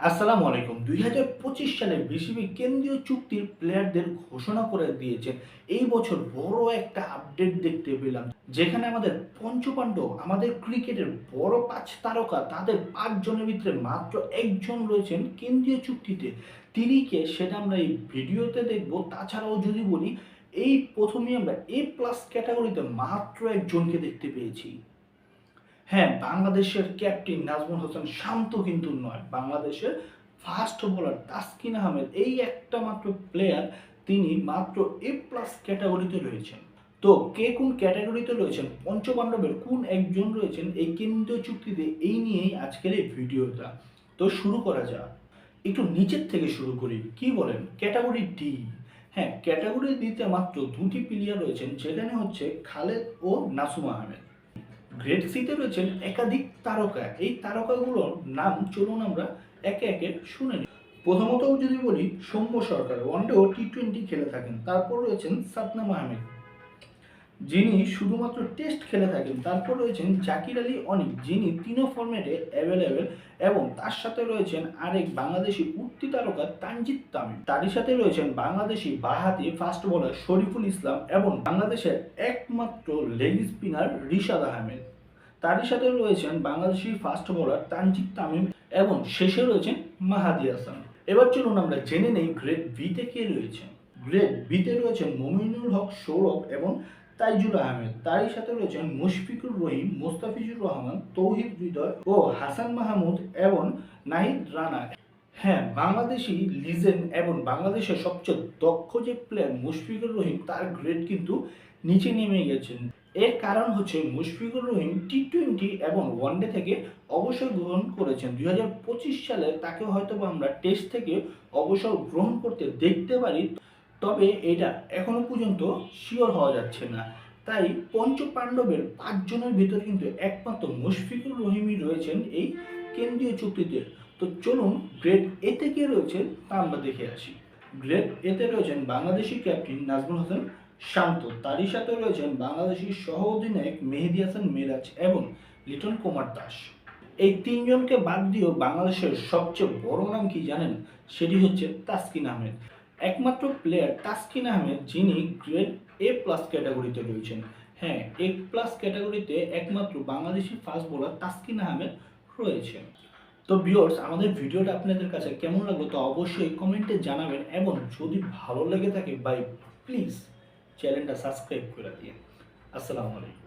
আসসালামু আলাইকুম। দুই হাজার পঁচিশ সালে বিসিবি কেন্দ্রীয় চুক্তির প্লেয়ারদের ঘোষণা করে দিয়েছেন এই বছর বড় একটা আপডেট দেখতে পেলাম, যেখানে আমাদের পঞ্চপাণ্ডব আমাদের ক্রিকেটের বড় পাঁচ তারকা, তাদের পাঁচজনের ভিতরে মাত্র একজন রয়েছেন কেন্দ্রীয় চুক্তিতে। তিনি কে সেটা আমরা এই ভিডিওতে দেখব। তাছাড়াও যদি বলি, এই প্রথমেই আমরা এ প্লাস ক্যাটাগরিতে মাত্র একজনকে দেখতে পেয়েছি। হ্যাঁ বাংলাদেশের ক্যাপ্টেন নাজমুল হোসেন শান্ত কিন্তু নয়। বাংলাদেশের ফাস্ট বোলার তাসকিন আহমেদ এই একটা মাত্র প্লেয়ার তিনি মাত্র এ প্লাস ক্যাটাগরিতে রয়েছেন। তো কে কোন ক্যাটাগরিতে রয়েছেন? পঞ্চপাণ্ডবের কোন একজন রয়েছেন? এই কেন্দ্রীয় চুক্তিতে এই নিয়েই আজকের এই ভিডিওটা। তো শুরু করা যাক। একটু নিচের থেকে শুরু করি। কি বলেন? ক্যাটাগরি ডি হ্যাঁ ক্যাটাগরি দিতে মাত্র দুটি প্লেয়ার রয়েছেন, যেখানে হচ্ছে খালেদ ও নাসুম আহমেদ। গ্রেড সিতে রয়েছেন একাধিক তারকা এই তারকাগুলোর নাম চলুন আমরা একে একে শুনে নিই। প্রথমত যদি বলি সৌম্য সরকার ওয়ানডে ও টি টোয়েন্টি খেলে থাকেন। তারপর রয়েছেন সাতনাম আহমেদ যিনি শুধুমাত্র টেস্ট খেলে থাকেন, তারপর রয়েছেন জাকির আলী অনিক, যিনি তিনও ফরম্যাটে অ্যাভেলেবেল এবং তার সাথে রয়েছেন আরেক বাংলাদেশি উঠতি তারকা তানজিদ তামিম। তারই সাথে রয়েছেন বাংলাদেশি বাহাতি ফাস্ট বোলার শরীফুল ইসলাম এবং বাংলাদেশের একমাত্র লেগ স্পিনার রিশাদ আহমেদ। তারই সাথে রয়েছেন বাংলাদেশি ফাস্ট বোলার তানজিদ তামিম এবং শেষে রয়েছেন মাহাদি হাসান। এবার চলুন আমরা জেনে নেই গ্রেড বিতে কে রয়েছেন গ্রেড বিতে রয়েছেন মমিনুল হক, সৌরভ এবং তাইজুল আহমেদ, তারই সাথে রয়েছেন মুশফিকুর রহিম, মোস্তাফিজুর রহমান, তৌহিদ হৃদয় ও হাসান মাহমুদ এবং নাহিদ রানা। হ্যাঁ বাংলাদেশি লিজেন্ড এবং বাংলাদেশের সবচেয়ে দক্ষ যে প্লেয়ার মুশফিকুর রহিম, তার গ্রেড কিন্তু নিচে নেমে গেছেন এর কারণ হচ্ছে মুশফিকুর রহিম টি টোয়েন্টি এবং ওয়ানডে থেকে অবসর গ্রহণ করেছেন। দুই হাজার পঁচিশ সালে তাকে হয়তো আমরা টেস্ট থেকে অবসর গ্রহণ করতে দেখতে পারি। তবে এটা এখনও পর্যন্ত শিওর হওয়া যাচ্ছে না। তাই পঞ্চ পাণ্ডবের পাঁচজনের ভিতর কিন্তু একমাত্র মুশফিকুর রহিমই রয়েছেন এই কেন্দ্রীয় চুক্তিতে। তো চলুন গ্রেড এতে কে রয়েছে তা আমরা দেখে আসি। গ্রেড এতে রয়েছেন বাংলাদেশি ক্যাপ্টেন নাজমুল হাসান শান্ত। তারই সাথে রয়েছেন বাংলাদেশি সহ অধিনায়ক মেহেদি হাসান মিরাজ এবং লিটন কুমার দাস। এই তিনজনকে বাদ দিয়েও বাংলাদেশের সবচেয়ে বড় নাম কি জানেন? সেটি হচ্ছে তাসকিন আহমেদ। একমাত্র প্লেয়ার তাসকিন আহমেদ যিনি গ্রেড এ প্লাস ক্যাটাগরিতে রয়েছেন। হ্যাঁ এ প্লাস ক্যাটাগরিতে একমাত্র বাংলাদেশি ফাস্ট বোলার তাসকিন আহমেদ রয়েছে তো ভিউয়ার্স আমাদের ভিডিওটা আপনাদের কাছে কেমন লাগল তো অবশ্যই কমেন্টে জানাবেন এবং যদি ভালো লেগে থাকে বাই প্লিজ চ্যানেলটা সাবস্ক্রাইব করে দিন আসসালামু আলাইকুম।